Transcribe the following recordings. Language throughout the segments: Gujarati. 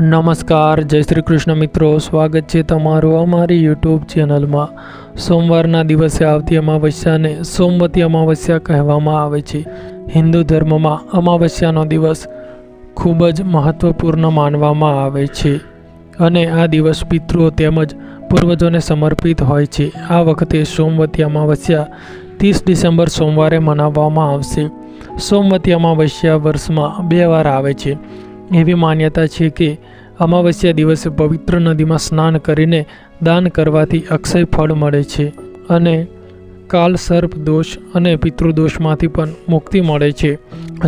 નમસ્કાર, જય શ્રી કૃષ્ણ મિત્રો. સ્વાગત છે તમારું અમારી યુટ્યુબ ચેનલમાં. સોમવારના દિવસે આવતી અમાવસ્યાને સોમવતી અમાવસ્યા કહેવામાં આવે છે. હિન્દુ ધર્મમાં અમાવસ્યાનો દિવસ ખૂબ જ મહત્વપૂર્ણ માનવામાં આવે છે અને આ દિવસ પિતૃઓ તેમજ પૂર્વજોને સમર્પિત હોય છે. આ વખતે સોમવતી અમાવસ્યા ત્રીસ ડિસેમ્બર સોમવારે મનાવવામાં આવશે. સોમવતી અમાવસ્યા વર્ષમાં બે વાર આવે છે. એવી માન્યતા છે કે અમાવસ્યા દિવસે પવિત્ર નદીમાં સ્નાન કરીને દાન કરવાથી અક્ષય ફળ મળે છે અને કાલ સર્પ દોષ અને પિતૃદોષમાંથી પણ મુક્તિ મળે છે.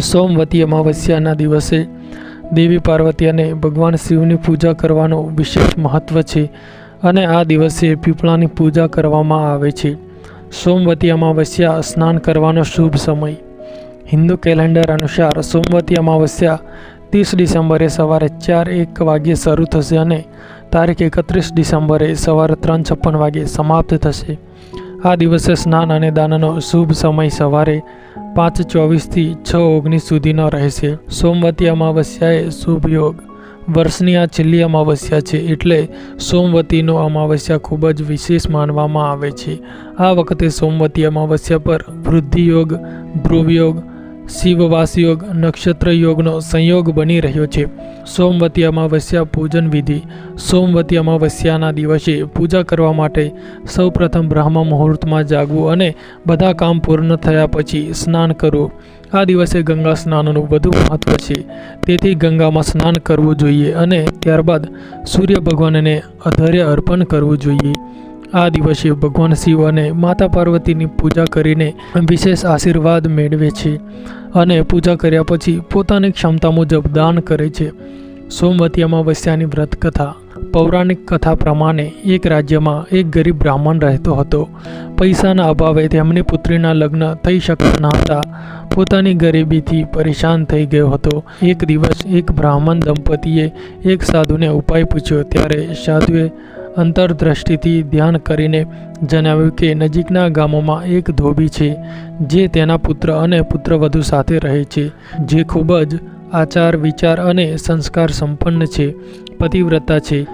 સોમવતી અમાવસ્યાના દિવસે દેવી પાર્વતી અને ભગવાન શિવની પૂજા કરવાનું વિશેષ મહત્ત્વ છે અને આ દિવસે પીપળાની પૂજા કરવામાં આવે છે. સોમવતી અમાવસ્યા સ્નાન કરવાનો શુભ સમય. હિન્દુ કેલેન્ડર અનુસાર સોમવતી અમાવસ્યા ત્રીસ ડિસેમ્બરે સવારે ચાર એક વાગ્યે શરૂ થશે અને તારીખ એકત્રીસ ડિસેમ્બરે સવારે ત્રણ છપ્પન વાગ્યે સમાપ્ત થશે. આ દિવસે સ્નાન અને દાનનો શુભ સમય સવારે પાંચ ચોવીસથી છ ઓગણીસ સુધીનો રહેશે. સોમવતી અમાવસ્યાએ શુભ યોગ. વર્ષની આ છેલ્લી અમાવસ્યા છે એટલે સોમવતીનો અમાવસ્યા ખૂબ જ વિશેષ માનવામાં આવે છે. આ વખતે સોમવતી અમાવસ્યા પર વૃદ્ધિ યોગ ધ્રુવ શિવવાસ યોગ નક્ષત્ર યોગનો સંયોગ બની રહ્યો છે. સોમવતી અમાવસ્યા પૂજન વિધિ. સોમવતી અમાવસ્યાના દિવસે પૂજા કરવા માટે સૌપ્રથમ બ્રહ્મ મુહૂર્તમાં જાગવું અને બધા કામ પૂર્ણ થયા પછી સ્નાન કરવું. આ દિવસે ગંગા સ્નાનનું વધુ મહત્વ છે. તેથી ગંગામાં સ્નાન કરવું જોઈએ અને ત્યારબાદ સૂર્ય ભગવાનને અધર્ય અર્પણ કરવું જોઈએ. આ દિવસે ભગવાન શિવ અને માતા પાર્વતીની પૂજા કરીને વિશેષ આશીર્વાદ મેળવે છે અને પૂજા કર્યા પછી પોતાની ક્ષમતા મુજબ દાન કરે છે. સોમવતી અમાવસ્યાની વ્રત કથા પૌરાણિક કથા પ્રમાણે એક રાજ્યમાં એક ગરીબ બ્રાહ્મણ રહેતો હતો. પૈસાના અભાવે તેમની પુત્રીના લગ્ન થઈ શકતા ન હતા પોતાની ગરીબીથી પરેશાન થઈ ગયો હતો. એક દિવસ એક બ્રાહ્મણ દંપતીએ એક સાધુને ઉપાય પૂછ્યો. ત્યારે સાધુએ અંતરદ્રષ્ટિથી ધ્યાન કરીને જણાવ્યું કે નજીકના ગામોમાં એક ધોબી છે, જે તેના પુત્ર અને પુત્રવધુ સાથે રહે છે, જે ખૂબ જ આચાર, વિચાર અને સંસ્કાર સંપન્ન છે, પતિવ્રતા છે.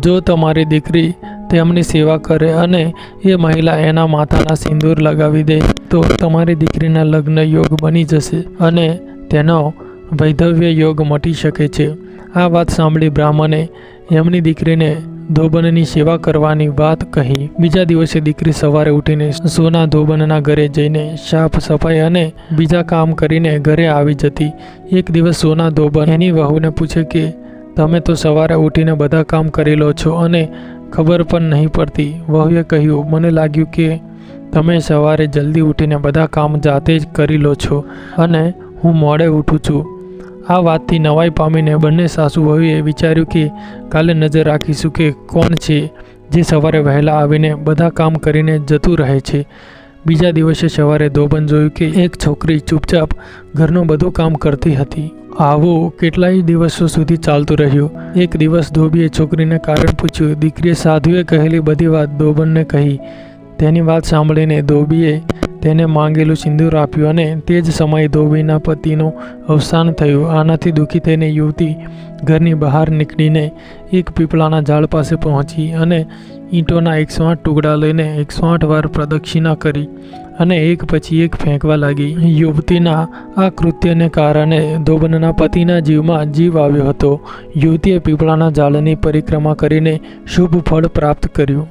જો તમારી દીકરી તેમની સેવા કરે અને એ મહિલા એના માથાના સિંદૂર લગાવી દે, તો તમારી દીકરીના લગ્ન યોગ બની જશે અને તેનો વૈધવ્ય યોગ મટી શકે છે. આ વાત સાંભળી બ્રાહ્મણે એમની દીકરીને ધોબનની સેવા કરવાની વાત કહી બીજા દિવસે દીકરી સવારે ઉઠીને સોના ધોબનના ઘરે જઈને સાફ સફાઈ અને બીજા કામ કરીને ઘરે આવી જતી. એક દિવસ સોના ધોબન એની વહુને પૂછે કે, તમે તો સવારે ઉઠીને બધા કામ કરી લો છો અને ખબર પણ નહીં પડતી. વહુએ કહ્યું, મને લાગ્યું કે તમે સવારે જલ્દી ઉઠીને બધા કામ જાતે જ કરી લો છો અને હું મોડે ઉઠું છું. આ વાતથી નવાઈ પામીને બંને સાસુ વહુએ વિચાર્યું કે કાલે નજર રાખીશું કે કોણ છે જે સવારે વહેલા આવીને બધા કામ કરીને જતું રહે છે. બીજા દિવસે સવારે ધોબન જોયું કે એક છોકરી ચૂપચાપ ઘરનું બધું કામ કરતી હતી. આવું કેટલાય દિવસો સુધી ચાલતું રહ્યું. એક દિવસ ધોબીએ છોકરીને કારણ પૂછ્યું, દીકરીએ સાધુએ કહેલી બધી વાત ધોબનને કહી. તેની વાત સાંભળીને ધોબીએ તેને માંગેલું સિંદૂર આપ્યું અને તે જ સમયે ધોબીના પતિનું અવસાન થયું. આનાથી દુઃખી થઈને યુવતી ઘરની બહાર નીકળીને એક પીપળાના ઝાડ પાસે પહોંચી અને ઈંટોના એકસો આઠ ટુકડા લઈને એકસો આઠ વાર પ્રદક્ષિણા કરી અને એક પછી એક ફેંકવા લાગી. યુવતીના આ કૃત્યને કારણે ધોબનના પતિના જીવમાં જીવ આવ્યો હતો. યુવતીએ પીપળાના ઝાડની પરિક્રમા કરીને શુભ ફળ પ્રાપ્ત કર્યું.